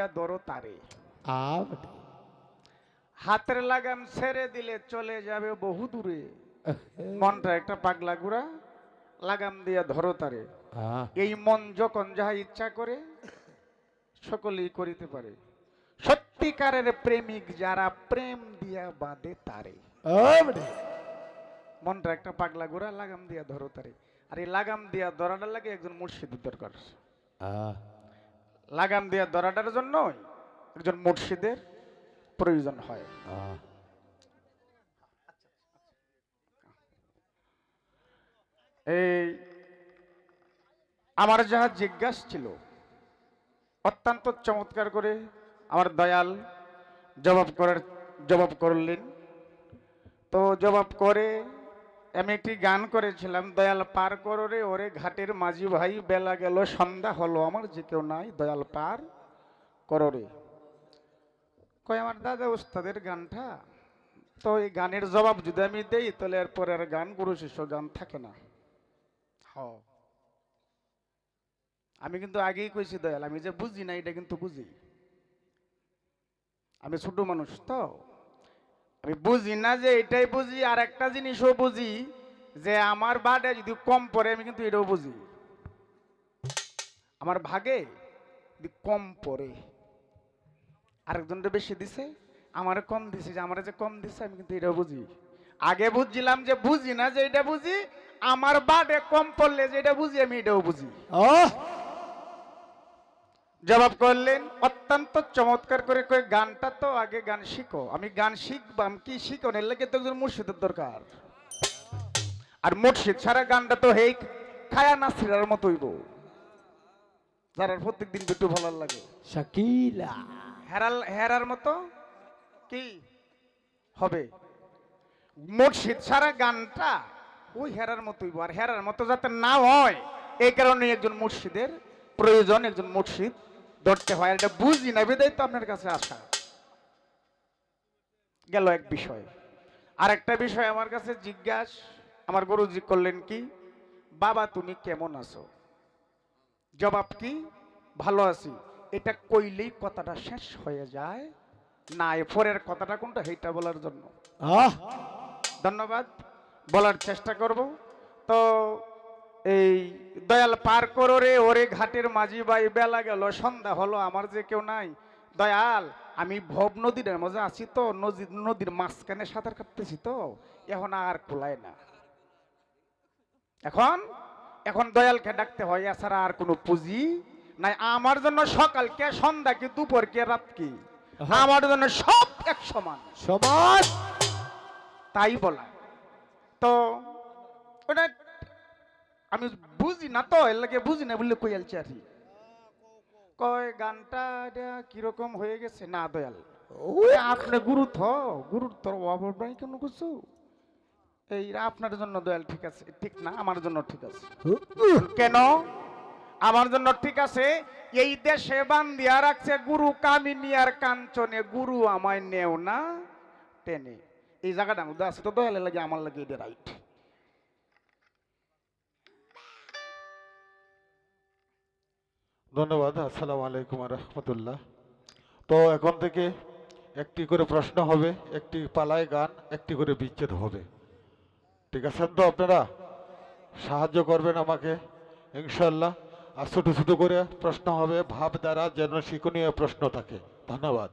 দিয়া ধরো তারে। হাতের লাগাম ছেড়ে দিলে চলে যাবে বহু দূরে। মনটা একটা পাগলা গুড়া লাগাম দিয়া ধরো তারে। এই মন যখন যাহা ইচ্ছা করে সকলেই করিতে পারে। সত্যিকারের প্রেমিক যারা প্রেম দিয়া বাঁধে তারে। মনটা একটা পাগলা গোড়া লাগাম দিয়া ধরো তারে। আর এই লাগাম দিয়া ধরাটা লাগে একজন মুর্শিদের দরকার। লাগাম দিয়া ধরাটার জন্য একজন মুর্শিদের প্রয়োজন হয়। এই আমার যাহা জিজ্ঞাসা ছিল, অত্যন্ত চমৎকার করে আমার দয়াল জবাব করার জবাব করলেন। তো জবাব করে আমি একটি গান করেছিলাম, দয়াল পার করো রে ওরে ঘাটের মাঝি ভাই, বেলা গেল, সন্ধ্যা হলো আমার যে কেউ নাই, দয়াল পার করো রে। কয় আমার দাদা ওস্তাদের গানটা? তো এই গানের জবাব যদি আমি দেই, তাহলে এরপরে আর গান, গুরু শিষ্য গান থাকে না। হ। আমি কিন্তু আগেই কইছি, দয়াল, আমি যে বুঝি না, এটা কিন্তু বুঝি। আমি ছোট মানুষ তো। আমি বুঝি না যে এটাই বুঝি, আর একটা জিনিসও বুঝি যে আমার বাডে যদি কম পড়ে, আমি কিন্তু এটাও বুঝি। আমার ভাগে যদি কম পড়ে আরেকজনটা বেশি দিছে, আমার কম দিছে, যে আমার যে কম দিছে, আমি কিন্তু এটাও বুঝি। আগে বুঝছিলাম যে বুঝি না যে এটা বুঝি, আমার বাডে কম পড়লে যে এটা বুঝি, আমি এটাও বুঝি। জবাব করলেন অত্যন্ত চমৎকার করে কয়ে গানটা তো আগে গান শিখো। আমি গান শিখবাম কি শিখো এর লাগে তো একজন মুর্শিদের দরকার। আর মুর্শিদ ছাড়া গানটা তো হেই খায়া নাসিরার মতো হইব যারা প্রত্যেক দিন একটু ভালো লাগে। শাকিলা। হেরাল হেরার মতো কি হবে? মুর্শিদ ছাড়া গানটা ওই হেরার মতোই আর হেরার মতো যাতে না হয় এই কারণে একজন মুর্শিদের প্রয়োজন একজন মুর্শিদ ধরতে হয় আর এটা বুঝি না বেদায় তো আপনার কাছে আসা। গেল এক বিষয়। আর একটা বিষয় আমার কাছে জিজ্ঞাস আমার গুরুজি করলেন কি বাবা তুমি কেমন আছো? জবাব কি ভালো আছি। এটা কইলেই কথাটা শেষ হয়ে যায়। না এরপরের কথাটা কোনটা সেইটা বলার জন্য। আহ! ধন্যবাদ বলার চেষ্টা করব। তো এই দয়াল পার করো রে ওরে ঘাটের মাঝি বাই বেলা গেল সন্ধ্যা হলো আমার যে কেউ নাই। দয়াল আমি ভব নদীর মাঝে আছি তো নদী নদীর মাঝখানে সাঁতার কাটতেছি তো এখন আর কুলায় না। এখন? এখন দয়ালকে ডাকতে হয় এছাড়া আর কোনো পুঁজি নাই। আমার জন্য সকাল কে সন্ধ্যা কি দুপুর কে রাত কি? আমার জন্য সব এক সমান। সমাজ তাই বলা। তো ওটা আমি বুঝি না তো এর লাগে বুঝি না বললে কই আলছি আর? কয় গানটা এটা কীরকম হয়ে গেছে? না দয়াল। ওই আপনি গুরু থ গুরুর তোর অভাব নাই কেন কিছু এই আপনার জন্য দয়াল ঠিক আছে ঠিক না আমার জন্য ঠিক আছে। কেন? আমার জন্য ঠিক আছে এই দেশে বান্দিয়া রাখছে গুরু কামিনী আর কাঞ্চনে গুরু আমায় নেও না টেনে। এই জায়গাটা আছে তো দয়ালের লাগে আমার লাগে এটা রাইট ধন্যবাদ, আসসালামু আলাইকুম রহমতুল্লাহ। তো এখন থেকে একটি করে প্রশ্ন হবে, একটি পালায় গান, একটি করে বিচ্ছেদ হবে। ঠিক আছেন তো আপনারা? সাহায্য করবেন আমাকে ইনশাল্লাহ আর ছোটো ছোটো করে প্রশ্ন হবে, ভাব দ্বারা যেন শিক্ষণীয় প্রশ্ন থাকে। ধন্যবাদ।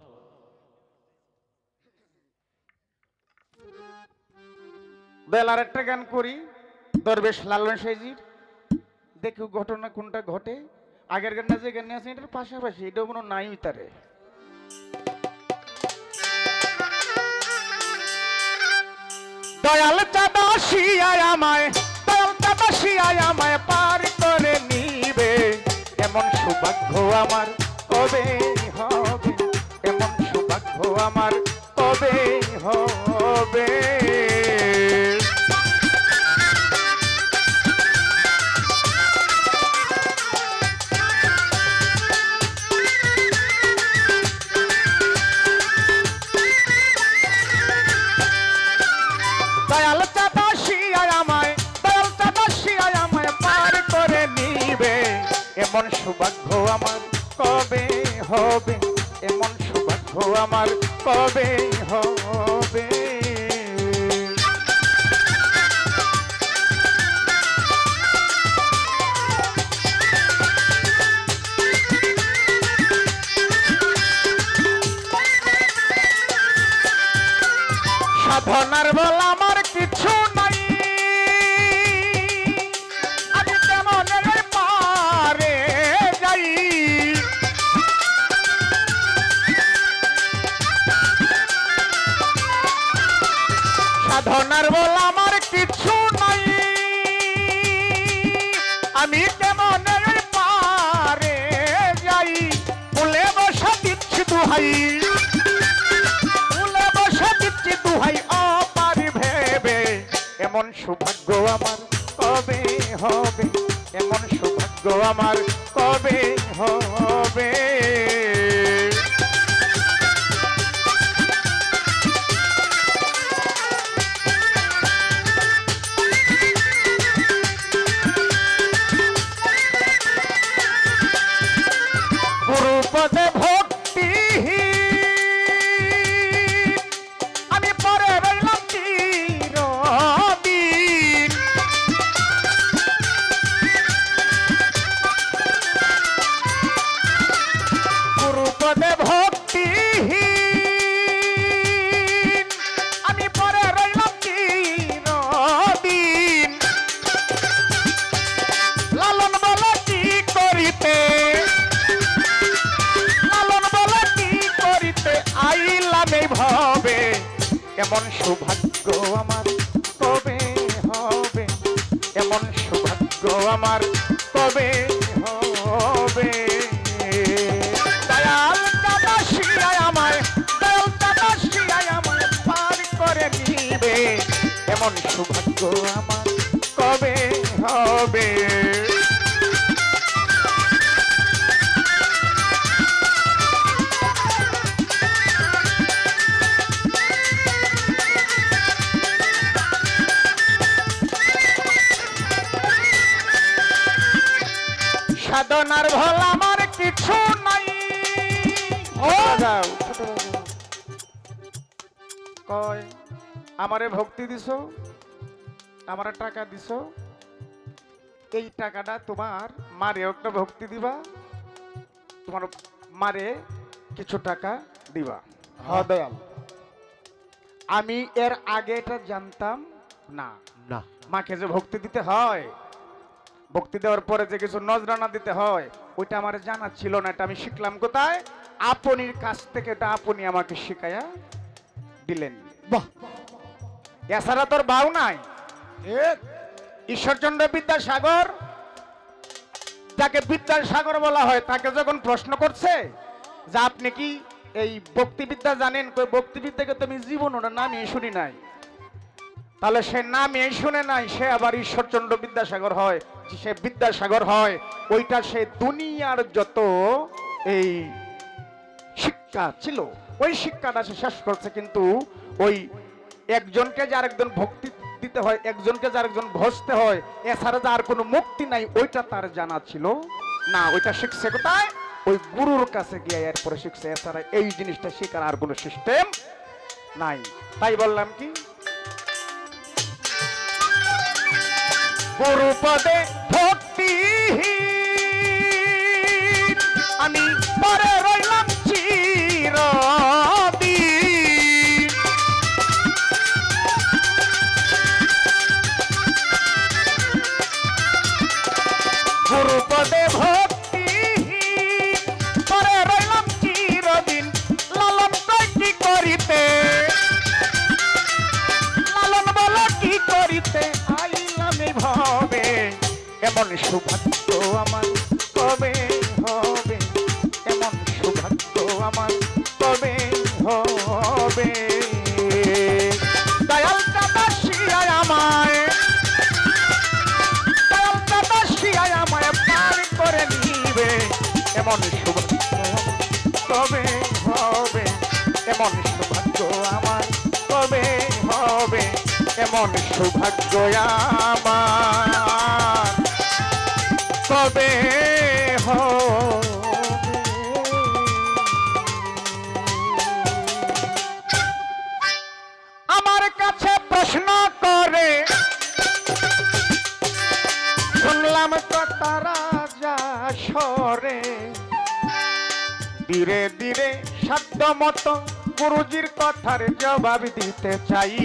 আর একটা গান করি, দরবেশ লালন সাইজির দেখি ঘটনা কোনটা ঘটে। আগের গানটা যে গান আছে, এটার পাশাপাশি এটাও কোনো নাই তারে। দয়াল চাদাসিয়ায় আমায়, দয়াল চাদাসিয়ায় আমায় পার করে নিবে। এমন সৌভাগ্য আমার কবে হবে। এমন সৌভাগ্য আমার কবে হবে। আমি কেমন পারে যাই বলে বসা দিচ্ছি দুহাই। ফুলে বসা দিচ্ছি দুহাই, অপারি ভেবে। এমন সৌভাগ্য আমার কবে হবে? এমন সৌভাগ্য আমার কবে হবে? এমন সৌভাগ্য আমার কবে হবে। এমন সৌভাগ্য আমার কবে হবে। দয়াল দাদা শিয়ায় আমায়, দয়াল দাদা শিয়ায় আমায় পার করে নিবে। এমন সৌভাগ্য কয় আমারে ভক্তি দিছো আমারে টাকা দিছো এই টাকাটা তোমার মারে একটা ভক্তি দিবা তোমার মারে কিছু টাকা দিবা। হ দয়াল। আমি এর আগে এটা জানতাম না। না। মাকে যে ভক্তি দিতে হয় ভক্তি দেওয়ার পরে যে কিছু নজরানা দিতে হয় ওইটা আমার জানা ছিল না এটা আমি শিখলাম কোথায়? আপনির কাছ থেকে এটা আপনি আমাকে শিখাইয়া দিলেন। বাহ। এছাড়া তোর বাউ নাই। ঈশ্বরচন্দ্র বিদ্যাসাগর যাকে বিদ্যাসাগর বলা হয় তাকে যখন প্রশ্ন করছে যে আপনি কি এই ভক্তিবিদ্যা জানেন কই ভক্তিবিদ্যাকে তো আমি জীবন ওটা নামই শুনি নাই। তাহলে সে নামে শুনে নাই সে আবার ঈশ্বরচন্দ্র বিদ্যাসাগর হয়। যে সে বিদ্যাসাগর হয় ওইটা সে দুনিয়ার যত এই শিক্ষা ছিল, ওই শিক্ষাটা সে শেষ করছে কিন্তু ওই একজনকে যে আরেকজন ভক্তি দিতে হয়, একজনকে যে আরেকজন ঘষতে হয়, এছাড়া যে আর কোনো মুক্তি নাই, ওইটা তার জানা ছিল। না, ওইটা শিখছে কোথায়? ওই গুরুর কাছে গিয়ে এরপরে শিখছে, এছাড়া এই জিনিসটা শেখার আর কোনো সিস্টেম নাই। তাই বললাম কি? গুরুপদে ভক্তি আমি পরে এমন সৌভাগ্য আমার কবে হবে। এমন সৌভাগ্য আমার কবে হবে। দয়াল দাদা শিয়ায় আমায়, দয়াল করে নিবে। এমন সৌভাগ্য কবে হবে। এমন সৌভাগ্য আমার কবে হবে। এমন সৌভাগ্য আমার। কবে আমার কাছে প্রশ্ন করে। শুনলাম তো তারা যা সরে। ধীরে ধীরে সাধ্য মতো গুরুজির কথার জবাব দিতে চাই।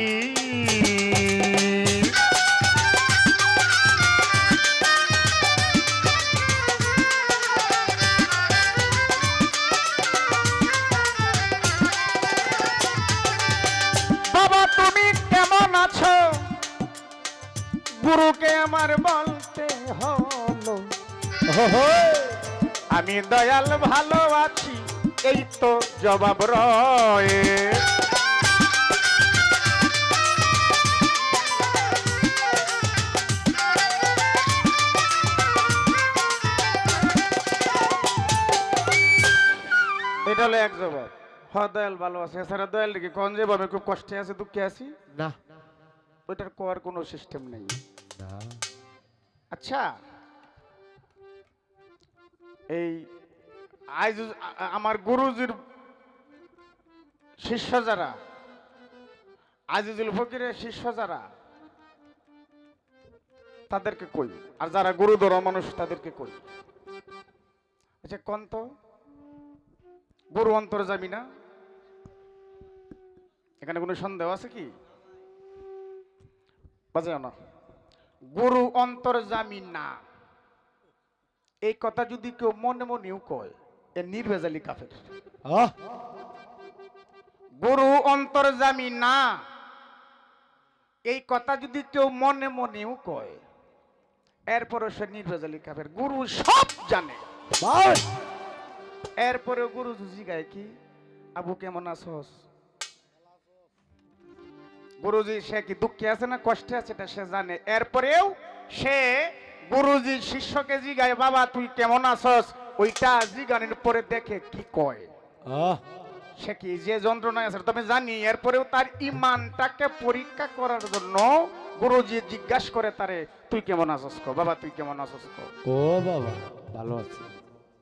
আমি দয়াল ভালো আছি এই তো জবাব রয়ে। এটা হলো এক জবাব। হ দয়াল ভালো আছে। এছাড়া দয়াল দেখি কোন যে আমি খুব কষ্টে আছে দুঃখে আছি? না। ওইটার কোয়ার কোনো সিস্টেম নেই। আচ্ছা। এই আজ আমার গুরুজির শিষ্য যারা আজিজুল ফকিরের শিষ্য যারা, তাদেরকে কই? আর যারা গুরুদর মানুষ, তাদেরকে কই? আচ্ছা কোন তো গুরু অন্তর যাবি না? এখানে কোনো সন্দেহ আছে কি? বাজাও না। গুরু অন্তর জামি না। এই কথা যদি কেউ মনে মনেও কয় এ নির্ভেজালি কাফের। গুরু অন্তর জামি না। এই কথা যদি কেউ মনে মনেও কয় এরপরে সে নির্ভেজালি কাফের। গুরু সব জানে। এরপরে গুরু জিগায় কি? আবু কেমন আছস? গুরুজি সে কি দুঃখে আছে না কষ্টে আছে এটা সে জানে। এরপরেও সে গুরুজি শিষ্যকে জিগায় বাবা তুই কেমন আছস? ওইটা জিগানের পরে দেখে কি কয়? সে কি যে যন্ত্রণায় আছে তবে জানি এরপরেও তার ইমানটাকে পরীক্ষা করার জন্য গুরুজি জিজ্ঞাসা করে তারে তুই কেমন আছস কো? বাবা তুই কেমন আছস কো? ও বাবা ভালো আছে।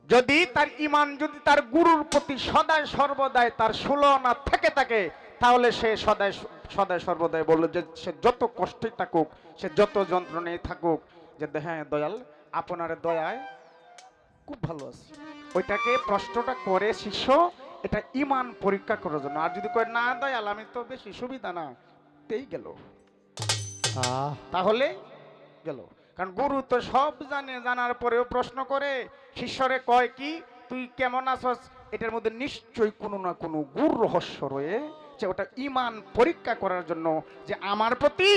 যদি তার ইমান যদি তার গুরুর প্রতি সদায় সর্বদাই তার সুলনা থেকে থাকে তাহলে সে সদায় সদায় সর্বদাই বলল যে সে যত কষ্টে থাকুক সে যত যন্ত্রণায় থাকুক যে হ্যাঁ দয়াল আপনার দয়ায় খুব ভালো আছে। ওইটাকে প্রশ্নটা করে শিষ্য এটা ইমান পরীক্ষা করার জন্য। আর যদি কয় না দয়াল আমি তো বেশি সুবিধা না তেই গেল। তাহলে গেল। কারণ গুরু তো সব জানে জানার পরেও প্রশ্ন করে। শিষ্যরে কয় কি তুই কেমন আছস? এটার মধ্যে নিশ্চয়ই কোনো না কোনো গুর রহস্য রয়ে যে ওটা ইমান পরীক্ষা করার জন্য যে আমার প্রতি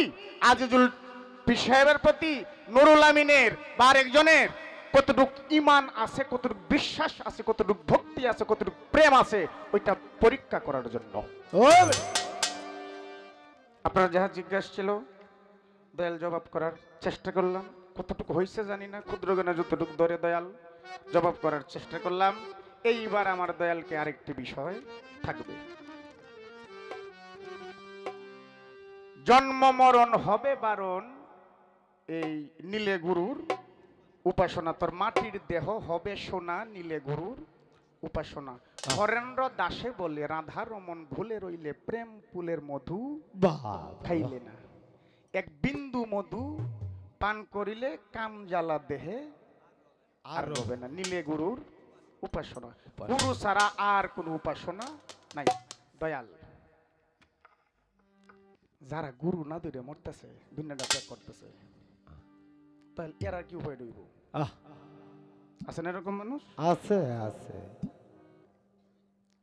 আজিজুল পীর সাহেবের প্রতি নুরুল আমিনের বা আরেকজনের কতটুক ইমান আছে কতটুক বিশ্বাস আছে কতটুক ভক্তি আছে কতটুক প্রেম আছে ওইটা পরীক্ষা করার জন্য। আপনার যাহা জিজ্ঞাসা ছিল দয়াল জবাব করার চেষ্টা করলাম। কতটুকু হয়েছে জানি না ক্ষুদ্র জ্ঞানে যতটুকু ধরে দয়াল জবাব করার চেষ্টা করলাম। এইবার আমার দয়ালকে আরেকটি বিষয় থাকবে। জন্ম মরণ হবে বারণ এই নীলে গুরুর উপাসনা তোর মাটির দেহ হবে সোনা নীলে গুরুর উপাসনা। হরেন্দ্র দাসে বলে রাধা রমন ভুলে রইলে প্রেম ফুলের মধু খাইলে না। এক বিন্দু মধু পান করিলে কাম জ্বালা দেহে আর হবে না। নীলে গুরুর উপাসনা। গুরু ছাড়া আর কোন উপাসনা নাই। দয়াল। যারা গুরু না ধরে মরতেছে দুনিয়াটা করতেছে। তাহলে এরা কি উপায় রইব? আহ। এরকম মানুষ? আছে আছে।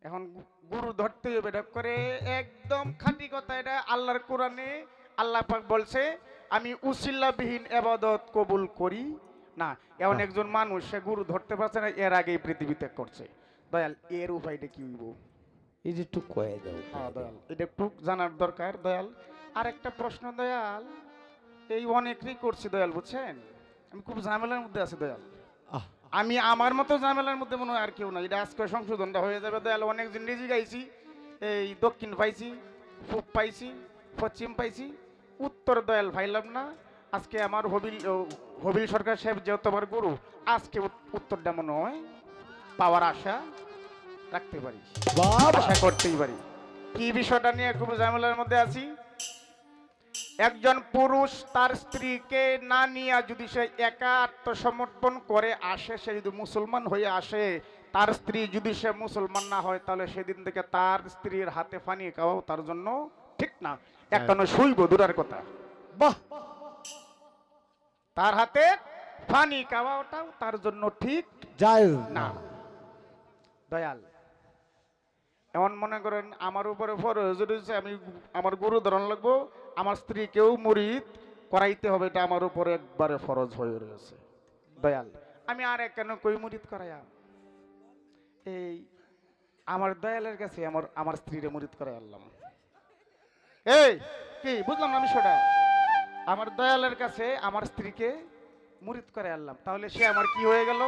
এখন গুরু ধরতে হবে এটা করে একদম খাঁটি কথা এটা আল্লাহর কোরআনে আল্লাহ পাক বলছে আমি উসিল্লাবিহীন এবাদত কবুল করি। না এমন একজন মানুষ সে গুরু ধরতে পারছে না এর আগেই পৃথিবীতে করছে। দয়াল এর উপায়টা কি হইব? এই যে একটু কয়ে দাও। হ্যাঁ দয়াল। এটা একটু জানার দরকার দয়াল। আর একটা প্রশ্ন দয়াল। এই অনেকেরই করছি দয়াল বুঝছেন? আমি খুব ঝামেলার মধ্যে আছি দয়াল। আমি আমার মতো ঝামেলার মধ্যে মনে হয় আর কেউ নাই। এটা আজকে সংশোধনটা হয়ে যাবে দয়াল। অনেক দিন রেজি গাইছি এই দক্ষিণ পাইছি পূব পাইছি পশ্চিম পাইছি উত্তর দয়াল পাইলাম না। আজকে আমার হবিল হবিল সরকার সাহেব যেহেতু আমার গুরু আজকে উত্তরটা মনে হয় পাওয়ার আশা রাখতে পারি আশা করতেই পারি। কি বিষয়টা নিয়ে খুব ঝামেলার মধ্যে আছি? একজন পুরুষ তার স্ত্রীকে না নিয়ে যদি সে একা আত্মসমর্পণ করে আসে সে যদি মুসলমান হয়ে আসে তার স্ত্রী যদি সে মুসলমান না হয় তাহলে সেদিন থেকে তার স্ত্রীর হাতে ফানি খাওয়াও তার জন্য ঠিক না। এখনও শুইব দূরার কথা। বাহ! তার হাতে ফানি খাওয়াটাও তার জন্য ঠিক জায়েজ না। না। দয়াল। এমন মনে করেন আমার উপরে ফরজ রয়েছে, আমি আমার গুরু ধরন লাগবো, আমার স্ত্রীকেও মুরিদ করাইতে হবে, এটা আমার উপরে একবারে ফরজ হয়ে রয়েছে। দয়াল, আমি আর এক কেন কই মুরিদ করাইয়া? এই আমার দয়ালের কাছে আমার আমার স্ত্রীরে মুরিদ করাই আনলাম। এই, কি, বুঝলাম আমি সেটা আমার দয়ালের কাছে আমার স্ত্রীকে মুরিদ করে আনলাম। তাহলে সে আমার কি হয়ে গেল?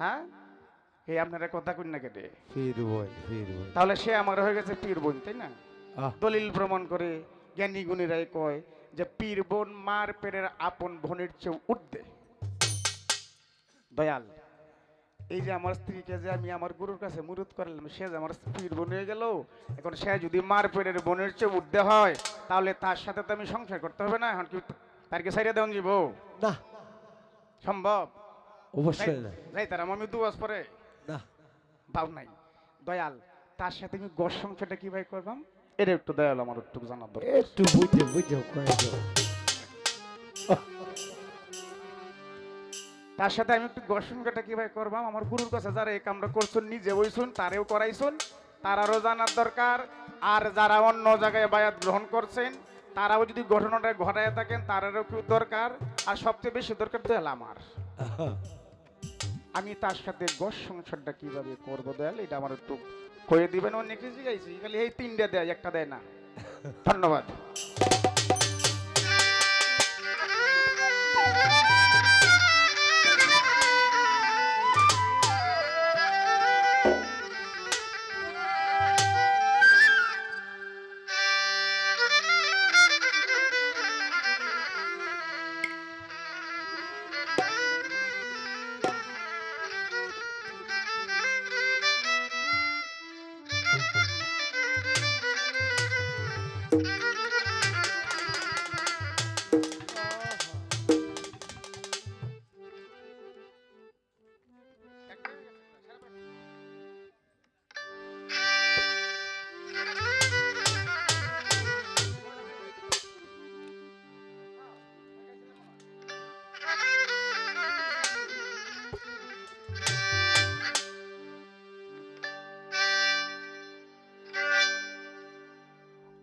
হ্যাঁ? এই আপনারা কথা কই না কেটে। ফির বল ফির বল তাহলে সে আমার হয়ে গেছে পীর বোন তাই না? দলিল প্রমাণ করে জ্ঞানী গুণীরাই কয় যে পীর বোন মার পেরের আপন বোনের চেয়ে উঠবে দয়াল এই যে আমার স্ত্রীকে যে আমি আমার গুরুর কাছে মুরুদ করলাম সে যে আমার পীর বোন হয়ে গেল এখন সে যদি মার পেরের বোনের চেয়ে উঠতে হয় তাহলে তার সাথে তো আমি সংসার করতে হবে না এখন কি তার কি সাইডে দেওয়া যাব না। সম্ভব? অবশ্যই না। যাই তার আমি দু বছর পরে। পাও নাই। দয়াল তার সাথে আমি গড় সংসারটা কীভাবে করবাম? এটা একটু দয়াল আমার একটু জানার দরকার। একটু বুঝে বুঝে দাও তার সাথে আমি একটু গড় সংসারটা কীভাবে করবাম? আমার গুরুর কাছে যারা এই কামটা করছেন নিজে বইছুন তারেও করাইছুন। তারারও জানার দরকার। আর যারা অন্য জায়গায় বায়াত গ্রহণ করছেন তারাও যদি ঘটনাটা ঘটায় থাকেন তারারও খুব দরকার। আর সবচেয়ে বেশি দরকার তো হলো আমার আমি তার সাথে গস সংসারটা কীভাবে করব দয়াল? এটা আমার একটু করে দিবেন অনেক কিছু গাইছি। খালি এই তিনটা দেয়, একটা দেয় না। ধন্যবাদ।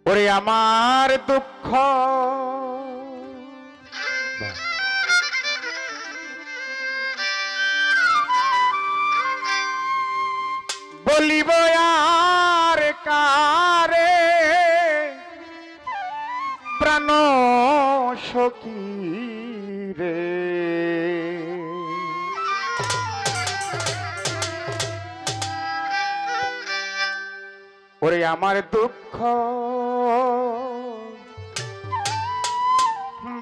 ওরে আমার দুঃখ। বলিব আর কারে? প্রাণ সখী রে। ওরে আমার দুঃখ।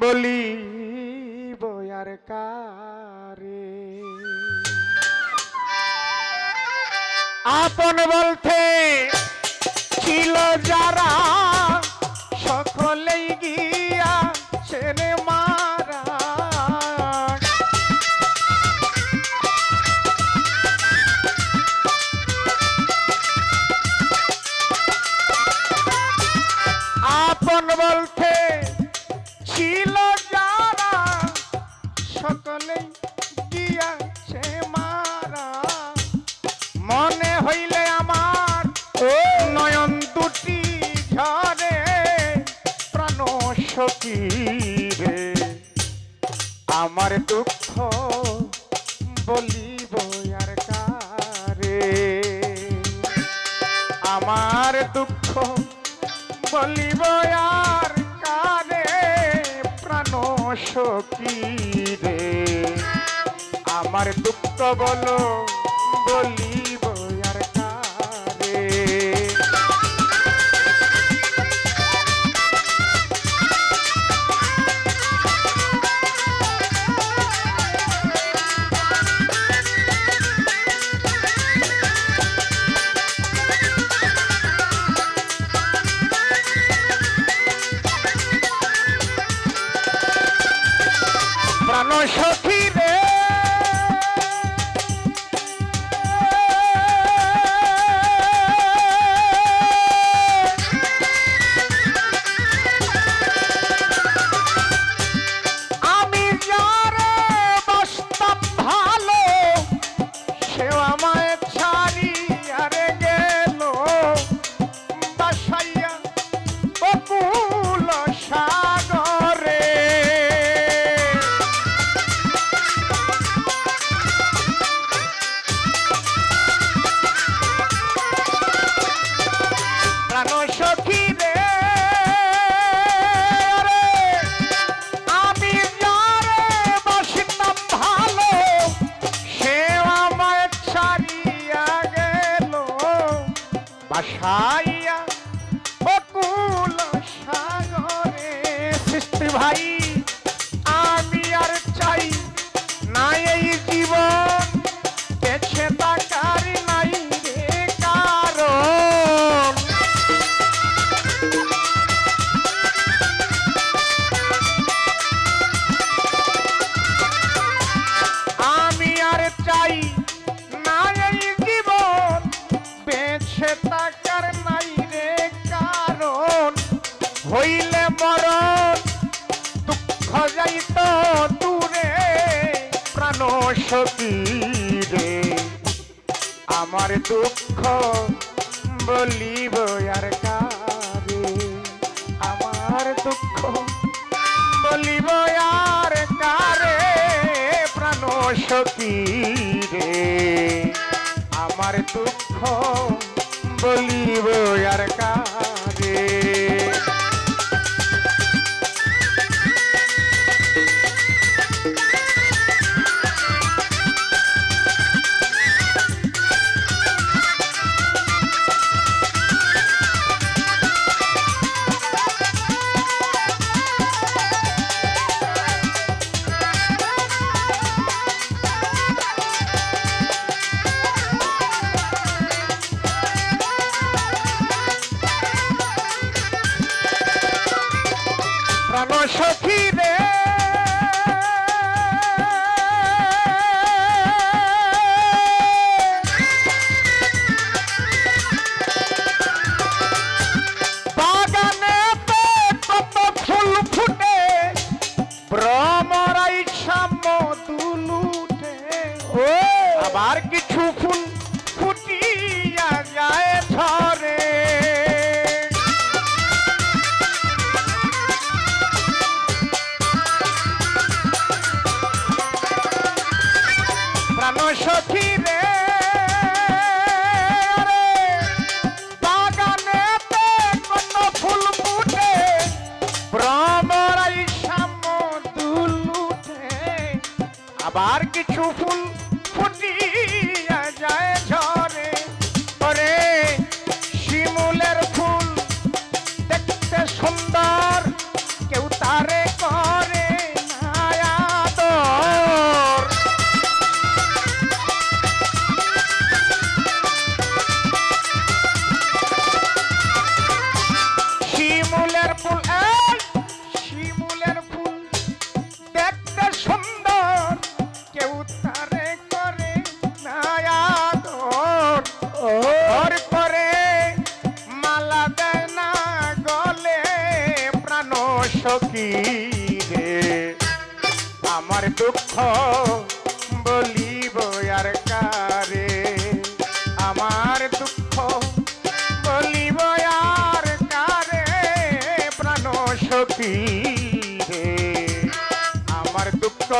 বলিব বয়ার কারে? আপন বলতে বলিব দুঃখ যাইত দূরে, প্রাণ আমার দুঃখ বলিব আর কারে? আমার দুঃখ বলিব আর কারে? প্রাণ সতী রে। আমার দুঃখ বলিব আর প্রাণ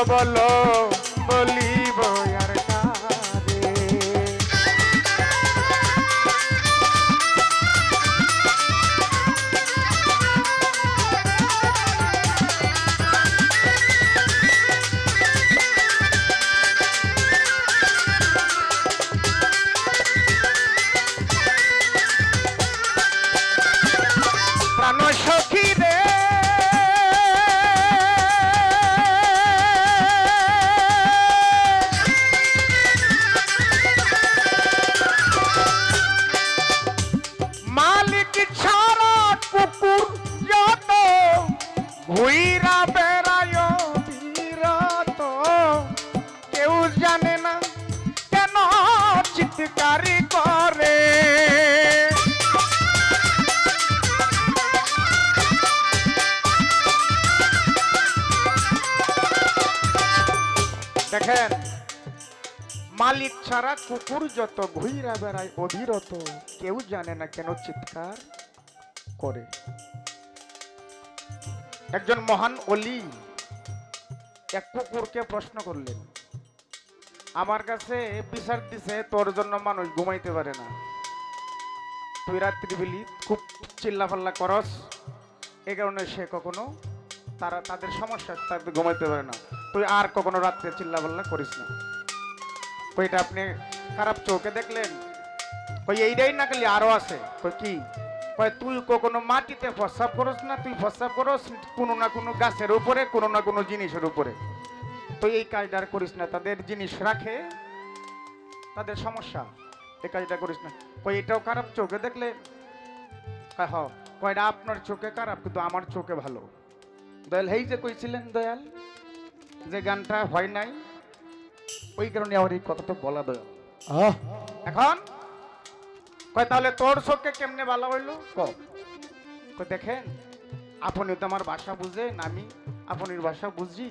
দুঃখ বলো মালিক ছাড়া কুকুর যত ঘুইরা বেড়ায় অধীরত কেউ জানে না কেন চিৎকার করে। একজন মহান অলি এক কুকুরকে প্রশ্ন করলেন, আমার কাছে বিচার দিছে, তোর জন্য মানুষ ঘুমাইতে পারে না। তুই রাত্রি বেলি খুব চিল্লা চিল্লাফাল্লা করস, এ কারণে সে কখনো তারা, তাদের সমস্যা, তাদের ঘুমাইতে পারে না। তুই আর কখনো রাত্রে চিল্লা চিল্লাফাল্লা করিস না। এটা আপনি খারাপ চোখে দেখলেন? ওই এইটাই না খালি আরও আছে? কই কি? কয় তুই কখনো মাটিতে প্রস্রাব করস না? তুই প্রস্রাব করস কোনো না কোনো গাছের উপরে, কোনো না কোনো জিনিসের উপরে। তো এই কাজটা আর করিস না, তাদের জিনিস রাখে, তাদের সমস্যা। এই কাজটা করিস না। কই এটাও খারাপ চোখে দেখলে? হ, কয়টা আপনার চোখে খারাপ, কিন্তু আমার চোখে ভালো। দয়াল হেই যে কইছিলেন দয়াল, যে গানটা হয় নাই ওই কারণে আমার এই কথাটা বলা দয়াল এখন? কয় তাহলে তোর চোখে কেমনে ভালো হইল? ক। কয় দেখেন আপনি তো আমার ভাষা বুঝেন আমি আপনির ভাষা বুঝি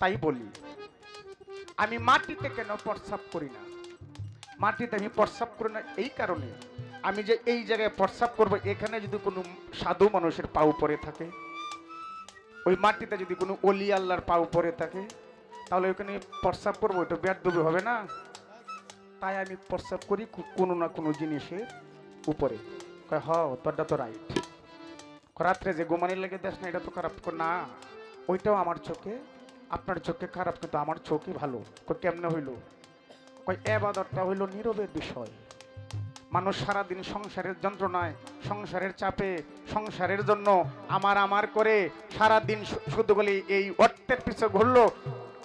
তাই বলি। আমি মাটিতে কেন প্রস্রাব করি না? মাটিতে আমি প্রস্রাব করি না এই কারণে। আমি যে এই জায়গায় প্রস্রাব করব এখানে যদি কোনো সাধু মানুষের পাউ পরে থাকে ওই মাটিতে যদি কোনো অলি আল্লাহর পাউ পরে থাকে তাহলে ওখানে প্রস্রাব করব ওইটা ব্যর্থ হবে না? তাই আমি প্রস্রাব করি কোনো না কোনো জিনিসের উপরে। কয়, হ, তোরটা তো রাইট রাত্রে যে গোমানি লেগে দেশ না, এটা তো খারাপ না, ওইটাও আমার চোখে, আপনার চোখে খারাপ, কিন্তু আমার চোখই ভালো। কই কেমনে হইল? কই এবাদতটা হইল নীরবের বিষয়। মানুষ সারাদিন সংসারের যন্ত্রণায়, সংসারের চাপে, সংসারের জন্য আমার আমার করে সারাদিন শুধু বলি এই অর্থের পিছে ঘুরলো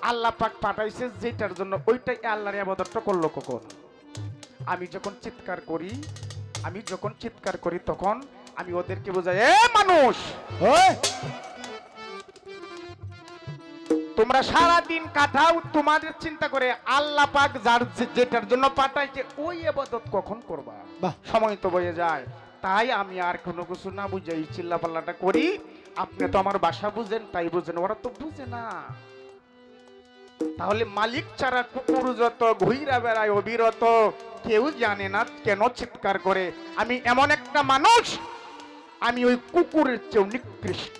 আল্লাহ পাক পাঠাইছে যেটার জন্য ওইটাই আল্লাহর আবাদতটা করল কখন? আমি যখন চিৎকার করি আমি যখন চিৎকার করি তখন আমি ওদেরকে বোঝাই এ মানুষ! ওই তোমরা সারা দিন কাটাও তোমাদের চিন্তা করে আল্লাহ পাক যার যেটার জন্য পাঠাইছে ওই আবাদত কখন করবা। সময় তো বয়ে যায়। তাই আমি আর কোনো কিছু না বুঝাই চিল্লা পাল্লাটা করি। আপনি তো আমার বাসা বুঝেন তাই বুঝেন ওরা তো বুঝে না। তাহলে মালিক ছাড়া কুকুর যত ঘুইরা বেড়ায় অবিরত, কেউ জানে না কেন চিৎকার করে। আমি এমন একটা মানুষ, আমি ওই কুকুরের চেয়েও নিকৃষ্ট।